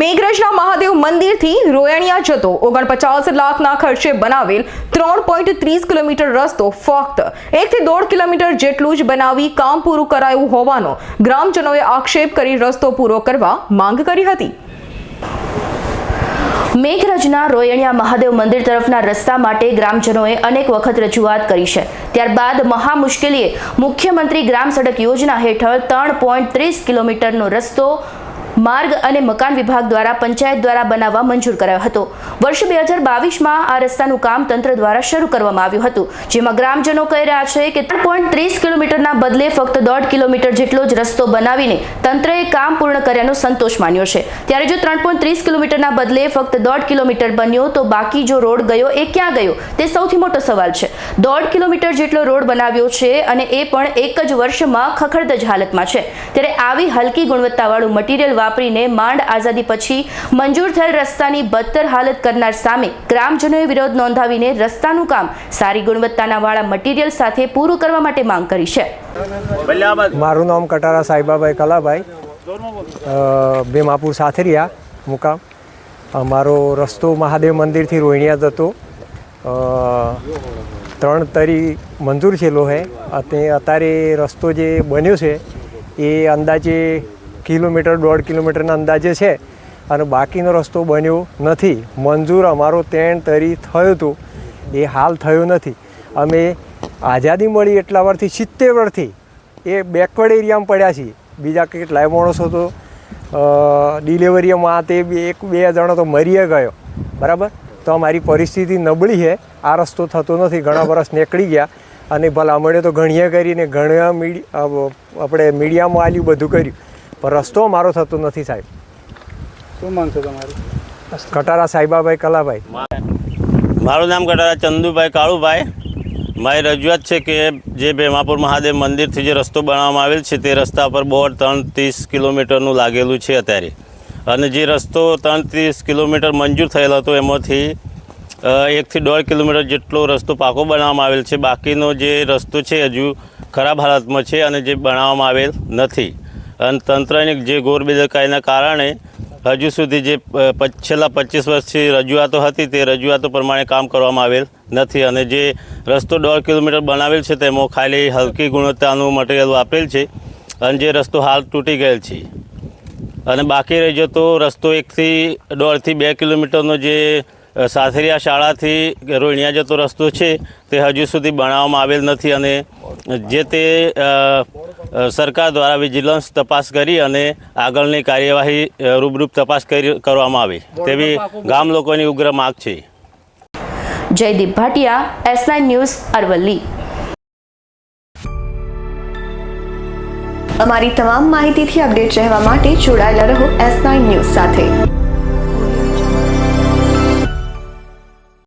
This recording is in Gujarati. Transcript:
મેઘરજના મહાદેવ મંદિરથી રોયણિયા જતો ઓગણપચાસ લાખના ખર્ચે બનાવેલ ત્રણ પોઈન્ટ ત્રીસ કિલોમીટર રસ્તો ફક્ત એકથી દોઢ કિલોમીટર જેટલું જ બનાવી કામ પૂરું કરાયું હોવાનો ગ્રામજનોએ આક્ષેપ કરી રસ્તો પૂરો કરવા માંગ કરી હતી. મેઘરજના રોયણિયા મહાદેવ મંદિર તરફના રસ્તા માટે ગ્રામજનોએ અનેક વખત રજૂઆત કરી છે. ત્યારબાદ મહા મુશ્કેલીએ મુખ્યમંત્રી ગ્રામ સડક યોજના હેઠળ ત્રણ પોઈન્ટ ત્રીસ કિલોમીટરનો રસ્તો માર્ગ અને મકાન વિભાગ દ્વારા પંચાયત દ્વારા બનાવવા મંજૂર કરાયો હતો. વર્ષ બે હજાર બાવીસમાં આ રસ્તાનું કામ તંત્ર દ્વારા શરૂ કરવામાં આવ્યું હતું, જેમાં ગ્રામજનો કહી રહ્યા છે કે ત્રણ પોઈન્ટ ત્રીસ કિલોમીટરના બદલે ફક્ત દોઢ કિલોમીટર જેટલો જ રસ્તો બનાવીને તંત્રએ કામ પૂર્ણ કર્યાનો સંતોષ માન્યો છે. ત્યારે જો ત્રણ પોઈન્ટ ત્રીસ કિલોમીટરના બદલે ફક્ત દોઢ કિલોમીટર બન્યો, તો બાકી જો રોડ ગયો, એ ક્યાં ગયો? તે સૌથી મોટો સવાલ છે. દોઢ કિલોમીટર જેટલો રોડ બનાવ્યો છે અને એ પણ એક જ વર્ષમાં ખખડધજ હાલતમાં છે. ત્યારે આવી હલકી ગુણવત્તાવાળું મટીરિયલ વાપરીને માંડ આઝાદી પછી મંજૂર થયેલ રસ્તાની બદતર હાલત કરનાર સામે ગ્રામજનોએ વિરોધ નોંધાવીને રસ્તાનું કામ સારી ગુણવત્તાના વાળા મટીરિયલ સાથે પૂરું કરવા માટે માંગ કરી છે. મારું નામ કટારા સાઈબાભાઈ કલાભાઈ. ભીમાપુર સાથરિયા મુકામ. અમારો રસ્તો મહાદેવ મંદિરથી રોહિણિયા જતો ત્રણ તરી મંજૂર છેલો છે અને અત્યારે રસ્તો જે બન્યો છે એ અંદાજે કિલોમીટર, દોઢ કિલોમીટરના અંદાજે છે. અને બાકીનો રસ્તો બન્યો નથી. મંજૂર અમારો તેણ તરી થયું હતું. એ હાલ થયું નથી. અમે આઝાદી મળી એટલા વર્ષથી સિત્તેર વર્ષથી એ બેકવર્ડ એરિયામાં પડ્યા છીએ. બીજા કેટલાય માણસો તો ડિલિવરીમાં તે એક, બે જણો તો મરીએ ગયો. બરાબર? તો અમારી પરિસ્થિતિ નબળી છે. આ રસ્તો થતો નથી. ઘણા વર્ષ નીકળી ગયા. અને ભલા મળે તો ઘણીએ કરીને ઘણા મીડિયા આપણે મીડિયામાં આલ્યું બધું કર્યું. પણ રસ્તો મારો થતો નથી સાહેબ. શું માંગ છે તમારી? કટારા સાહેબાભાઈ કલાભાઈ. મારું નામ કટારા ચંદુભાઈ કાળુભાઈ. મારી રજૂઆત છે કે જે ભેમાપુર મહાદેવ મંદિરથી જે રસ્તો બનાવવામાં આવેલ છે તે રસ્તા પર બોર્ડ ત્રણ ત્રીસ કિલોમીટરનું લાગેલું છે અત્યારે. અને જે રસ્તો ત્રણ ત્રીસ કિલોમીટર મંજૂર થયેલો હતો એમાંથી એકથી દોઢ કિલોમીટર જેટલો રસ્તો પાકો બનાવવામાં આવેલ છે. બાકીનો જે રસ્તો છે હજુ ખરાબ હાલતમાં છે અને જે બનાવવામાં આવેલ નથી. અને તંત્રની જે ગોરબેદરકારીના કારણે હજુ સુધી જે છેલ્લા પચીસ વર્ષથી રજૂઆતો હતી તે રજૂઆતો પ્રમાણે કામ કરવામાં આવેલ નથી અને જે રસ્તો દોઢ કિલોમીટર બનાવેલ છે તેમાં ખાલી હલકી ગુણવત્તાનું મટીરિયલ વાપરેલ છે અને જે રસ્તો હાલ તૂટી ગયેલ છે. અને બાકી રહી જતો રસ્તો એકથી દોઢથી બે કિલોમીટરનો જે સાથરિયા શાળાથી રોહિણિયા જતો રસ્તો છે તે હજુ સુધી બનાવવામાં આવેલ નથી અને જે તે સરકાર દ્વારા વિજિલન્સ તપાસ કરી અને આગળની કાર્યવાહી રૂબરૂપ તપાસ કરી કરવામાં આવે. તેવી ગામ લોકોની ઉગ્ર માગ છે. Jaydeep Bhatia S news Aravalli. અમારી તમામ માહિતીથી અપડેટ રહેવા માટે જોડાયેલા રહો એસ ન્યૂઝ સાથે.